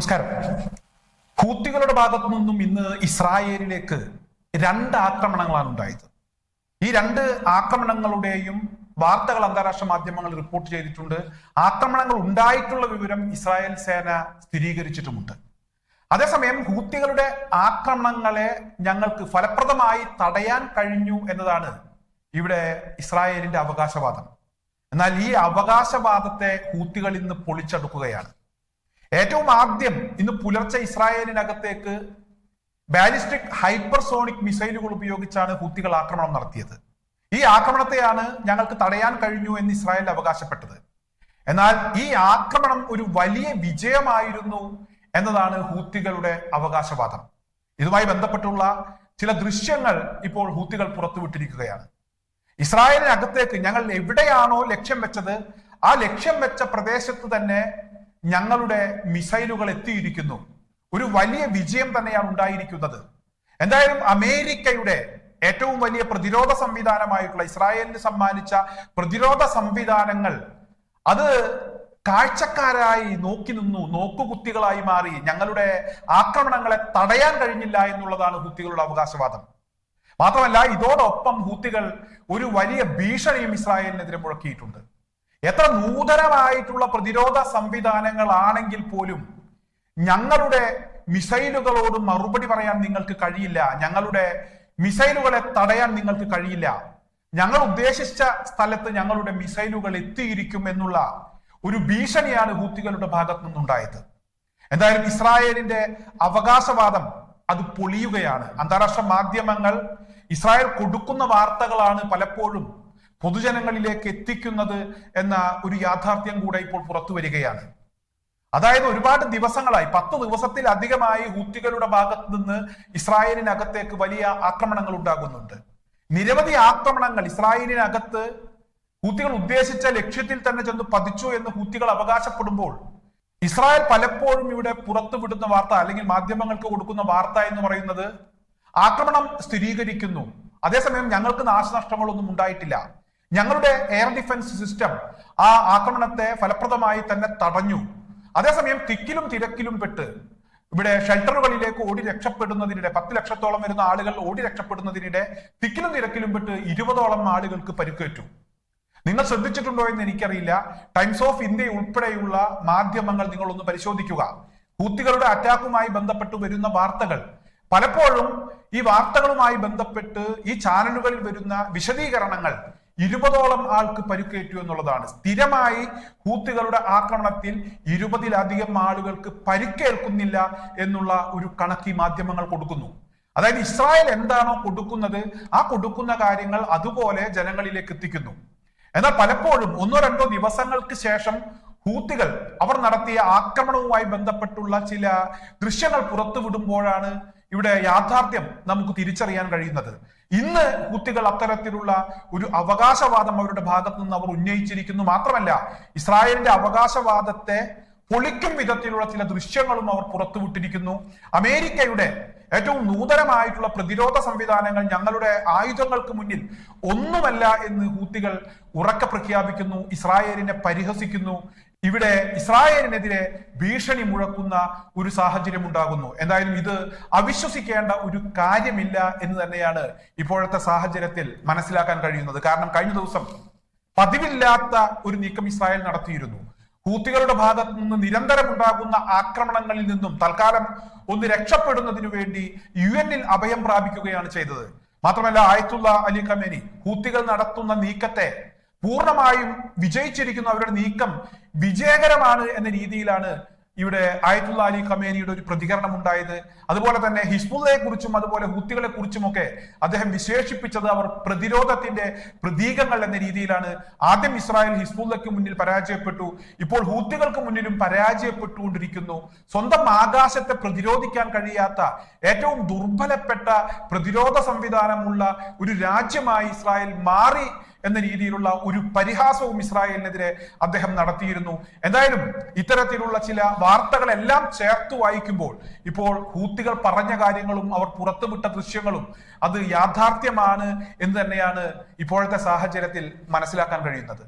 നമസ്കാരം. ഹൂത്തികളുടെ ഭാഗത്തു നിന്നും ഇന്ന് ഇസ്രായേലിലേക്ക് രണ്ട് ആക്രമണങ്ങളാണ് ഉണ്ടായത്. ഈ രണ്ട് ആക്രമണങ്ങളുടെയും വാർത്തകൾ അന്താരാഷ്ട്ര മാധ്യമങ്ങൾ റിപ്പോർട്ട് ചെയ്തിട്ടുണ്ട്. ആക്രമണങ്ങൾ ഉണ്ടായിട്ടുള്ള വിവരം ഇസ്രായേൽ സേന സ്ഥിരീകരിച്ചിട്ടുമുണ്ട്. അതേസമയം ഹൂത്തികളുടെ ആക്രമണങ്ങളെ ഞങ്ങൾക്ക് ഫലപ്രദമായി തടയാൻ കഴിഞ്ഞു എന്നതാണ് ഇവിടെ ഇസ്രായേലിന്റെ അവകാശവാദം. എന്നാൽ ഈ അവകാശവാദത്തെ ഹൂത്തികൾ ഇന്ന് പൊളിച്ചെടുക്കുകയാണ്. ഏറ്റവും ആദ്യം ഇന്ന് പുലർച്ചെ ഇസ്രായേലിനകത്തേക്ക് ബാലിസ്റ്റിക് ഹൈപ്പർസോണിക് മിസൈലുകൾ ഉപയോഗിച്ചാണ് ഹൂത്തികൾ ആക്രമണം നടത്തിയത്. ഈ ആക്രമണത്തെയാണ് ഞങ്ങൾക്ക് തടയാൻ കഴിഞ്ഞു എന്ന് ഇസ്രായേൽ അവകാശപ്പെട്ടത്. എന്നാൽ ഈ ആക്രമണം ഒരു വലിയ വിജയമായിരുന്നു എന്നതാണ് ഹൂത്തികളുടെ അവകാശവാദം. ഇതുമായി ബന്ധപ്പെട്ടുള്ള ചില ദൃശ്യങ്ങൾ ഇപ്പോൾ ഹൂത്തികൾ പുറത്തുവിട്ടിരിക്കുകയാണ്. ഇസ്രായേലിനകത്തേക്ക് ഞങ്ങൾ എവിടെയാണോ ലക്ഷ്യം വെച്ചത് ആ ലക്ഷ്യം വെച്ച പ്രദേശത്ത് തന്നെ ഞങ്ങളുടെ മിസൈലുകൾ എത്തിയിരിക്കുന്നു. ഒരു വലിയ വിജയം തന്നെയാണ് ഉണ്ടായിരിക്കുന്നത്. എന്തായാലും അമേരിക്കയുടെ ഏറ്റവും വലിയ പ്രതിരോധ സംവിധാനമായിട്ടുള്ള ഇസ്രായേലിന് സമ്മാനിച്ച പ്രതിരോധ സംവിധാനങ്ങൾ അത് കാഴ്ചക്കാരായി നോക്കി നിന്നു നോക്കുകുത്തികളായി മാറി. ഞങ്ങളുടെ ആക്രമണങ്ങളെ തടയാൻ കഴിഞ്ഞില്ല എന്നുള്ളതാണ് ഹുത്തികളുടെ അവകാശവാദം. മാത്രമല്ല ഇതോടൊപ്പം ഹൂത്തികൾ ഒരു വലിയ ഭീഷണിയും ഇസ്രായേലിനെതിരെ മുഴക്കിയിട്ടുണ്ട്. എത്ര നൂതനമായിട്ടുള്ള പ്രതിരോധ സംവിധാനങ്ങളാണെങ്കിൽ പോലും ഞങ്ങളുടെ മിസൈലുകളോട് മറുപടി പറയാൻ നിങ്ങൾക്ക് കഴിയില്ല. ഞങ്ങളുടെ മിസൈലുകളെ തടയാൻ നിങ്ങൾക്ക് കഴിയില്ല. ഞങ്ങൾ ഉദ്ദേശിച്ച സ്ഥലത്ത് ഞങ്ങളുടെ മിസൈലുകൾ എത്തിയിരിക്കും എന്നുള്ള ഒരു ഭീഷണിയാണ് ഹൂത്തികളുടെ ഭാഗത്തു നിന്നുണ്ടായത്. എന്തായാലും ഇസ്രായേലിന്റെ അവകാശവാദം അത് പൊളിയുകയാണ്. അന്താരാഷ്ട്ര മാധ്യമങ്ങൾ ഇസ്രായേൽ കൊടുക്കുന്ന വാർത്തകളാണ് പലപ്പോഴും പൊതുജനങ്ങളിലേക്ക് എത്തിക്കുന്നത് എന്ന ഒരു യാഥാർത്ഥ്യം കൂടെ ഇപ്പോൾ പുറത്തു വരികയാണ്. അതായത് ഒരുപാട് ദിവസങ്ങളായി പത്ത് ദിവസത്തിലധികമായി ഹൂത്തികളുടെ ഭാഗത്ത് നിന്ന് ഇസ്രായേലിനകത്തേക്ക് വലിയ ആക്രമണങ്ങൾ ഉണ്ടാകുന്നുണ്ട്. നിരവധി ആക്രമണങ്ങൾ ഇസ്രായേലിനകത്ത് ഹൂത്തികൾ ഉദ്ദേശിച്ച ലക്ഷ്യത്തിൽ തന്നെ ചെന്ന് പതിച്ചു എന്ന് ഹൂത്തികൾ അവകാശപ്പെടുമ്പോൾ ഇസ്രായേൽ പലപ്പോഴും ഇവിടെ പുറത്തുവിടുന്ന വാർത്ത അല്ലെങ്കിൽ മാധ്യമങ്ങൾക്ക് കൊടുക്കുന്ന വാർത്ത എന്ന് പറയുന്നത് ആക്രമണം സ്ഥിരീകരിക്കുന്നു. അതേസമയം ഞങ്ങൾക്ക് നാശനഷ്ടങ്ങളൊന്നും ഉണ്ടായിട്ടില്ല. ഞങ്ങളുടെ എയർ ഡിഫൻസ് സിസ്റ്റം ആ ആക്രമണത്തെ ഫലപ്രദമായി തന്നെ തടഞ്ഞു. അതേസമയം തിക്കിലും തിരക്കിലും പെട്ട് ഇവിടെ ഷെൽട്ടറുകളിലേക്ക് ഓടി രക്ഷപ്പെടുന്നതിനിടെ പത്ത് ലക്ഷത്തോളം വരുന്ന ആളുകൾ ഓടി രക്ഷപ്പെടുന്നതിനിടെ തിക്കിലും തിരക്കിലും പെട്ട് ഇരുപതോളം ആളുകൾക്ക് പരിക്കേറ്റു. നിങ്ങൾ ശ്രദ്ധിച്ചിട്ടുണ്ടോ എന്ന് എനിക്കറിയില്ല. ടൈംസ് ഓഫ് ഇന്ത്യ ഉൾപ്പെടെയുള്ള മാധ്യമങ്ങൾ നിങ്ങളൊന്ന് പരിശോധിക്കുക. ഹൂത്തികളുടെ അറ്റാക്കുമായി ബന്ധപ്പെട്ട് വരുന്ന വാർത്തകൾ. പലപ്പോഴും ഈ വാർത്തകളുമായി ബന്ധപ്പെട്ട് ഈ ചാനലുകളിൽ വരുന്ന വിശദീകരണങ്ങൾ ഇരുപതോളം ആൾക്ക് പരുക്കേറ്റു എന്നുള്ളതാണ്. സ്ഥിരമായി ഹൂത്തികളുടെ ആക്രമണത്തിൽ ഇരുപതിലധികം ആളുകൾക്ക് പരുക്കേൽക്കുന്നില്ല എന്നുള്ള ഒരു കണക്ക് മാധ്യമങ്ങൾ കൊടുക്കുന്നു. അതായത് ഇസ്രായേൽ എന്താണോ കൊടുക്കുന്നത് ആ കൊടുക്കുന്ന കാര്യങ്ങൾ അതുപോലെ ജനങ്ങളിലേക്ക് എത്തിക്കുന്നു. എന്നാൽ പലപ്പോഴും ഒന്നോ രണ്ടോ ദിവസങ്ങൾക്ക് ശേഷം ഹൂത്തികൾ അവർ നടത്തിയ ആക്രമണവുമായി ബന്ധപ്പെട്ടുള്ള ചില ദൃശ്യങ്ങൾ പുറത്തുവിടുമ്പോഴാണ് ഇവിടെ യാഥാർത്ഥ്യം നമുക്ക് തിരിച്ചറിയാൻ കഴിയുന്നത്. ഇന്ന് കുത്തികൾ അത്തരത്തിലുള്ള ഒരു അവകാശവാദം അവരുടെ ഭാഗത്ത് നിന്ന് അവർ ഉന്നയിച്ചിരിക്കുന്നു മാത്രമല്ല ഇസ്രായേലിന്റെ അവകാശവാദത്തെ പൊളിക്കും വിധത്തിലുള്ള ചില ദൃശ്യങ്ങളും അവർ പുറത്തുവിട്ടിരിക്കുന്നു. അമേരിക്കയുടെ ഏറ്റവും നൂതനമായിട്ടുള്ള പ്രതിരോധ സംവിധാനങ്ങൾ ഞങ്ങളുടെ ആയുധങ്ങൾക്ക് മുന്നിൽ ഒന്നുമല്ല എന്ന് ഹൂത്തികൾ ഉറക്കെ പ്രഖ്യാപിക്കുന്നു ഇസ്രായേലിനെ പരിഹസിക്കുന്നു ഇവിടെ ഇസ്രായേലിനെതിരെ ഭീഷണി മുഴക്കുന്ന ഒരു സാഹചര്യം ഉണ്ടാകുന്നു എന്തായാലും ഇത് അവിശ്വസിക്കേണ്ട ഒരു കാര്യമില്ല എന്ന് തന്നെയാണ് ഇപ്പോഴത്തെ സാഹചര്യത്തിൽ മനസ്സിലാക്കാൻ കഴിയുന്നത്. കാരണം കഴിഞ്ഞ ദിവസം പതിവില്ലാത്ത ഒരു നീക്കം ഇസ്രായേൽ നടത്തിയിരുന്നു. ഹൂത്തികളുടെ ഭാഗത്തു നിന്ന് നിരന്തരം ഉണ്ടാകുന്ന ആക്രമണങ്ങളിൽ നിന്നും തൽക്കാലം ഒന്ന് രക്ഷപ്പെടുന്നതിനു വേണ്ടി യു എന്നിൽ അഭയം പ്രാപിക്കുകയാണ് ചെയ്തത്. മാത്രമല്ല ആയത്തുള്ള അലി ഖമേനി ഹൂത്തികൾ നടത്തുന്ന നീക്കത്തെ പൂർണമായും വിജയിച്ചിരിക്കുന്നു അവരുടെ നീക്കം വിജയകരമാണ് എന്ന രീതിയിലാണ് ഇവിടെ ആയത്തുള്ള അലി ഖമേനിയുടെ ഒരു പ്രതികരണം ഉണ്ടായത് അതുപോലെ തന്നെ ഹിസ്ബുള്ളയെ കുറിച്ചും അതുപോലെ ഹൂത്തികളെ കുറിച്ചുമൊക്കെ അദ്ദേഹം വിശേഷിപ്പിച്ചത് അവർ പ്രതിരോധത്തിന്റെ പ്രതീകങ്ങൾ എന്ന രീതിയിലാണ്. ആദ്യം ഇസ്രായേൽ ഹിസ്ബുള്ളയ്ക്ക് മുന്നിൽ പരാജയപ്പെട്ടു. ഇപ്പോൾ ഹൂത്തികൾക്ക് മുന്നിലും പരാജയപ്പെട്ടുകൊണ്ടിരിക്കുന്നു. സ്വന്തം ആകാശത്തെ പ്രതിരോധിക്കാൻ കഴിയാത്ത ഏറ്റവും ദുർബലപ്പെട്ട പ്രതിരോധ സംവിധാനമുള്ള ഒരു രാജ്യമായി ഇസ്രായേൽ മാറി എന്ന രീതിയിലുള്ള ഒരു പരിഹാസവും ഇസ്രായേലിനെതിരെ അദ്ദേഹം നടത്തിയിരുന്നു. എന്തായാലും ഇത്തരത്തിലുള്ള ചില വാർത്തകളെല്ലാം ചേർത്ത് വായിക്കുമ്പോൾ ഇപ്പോൾ ഹൂത്തികൾ പറഞ്ഞ കാര്യങ്ങളും അവർ പുറത്തുവിട്ട ദൃശ്യങ്ങളും അത് യാഥാർത്ഥ്യമാണ് എന്ന് തന്നെയാണ് ഇപ്പോഴത്തെ സാഹചര്യത്തിൽ മനസ്സിലാക്കാൻ കഴിയുന്നത്.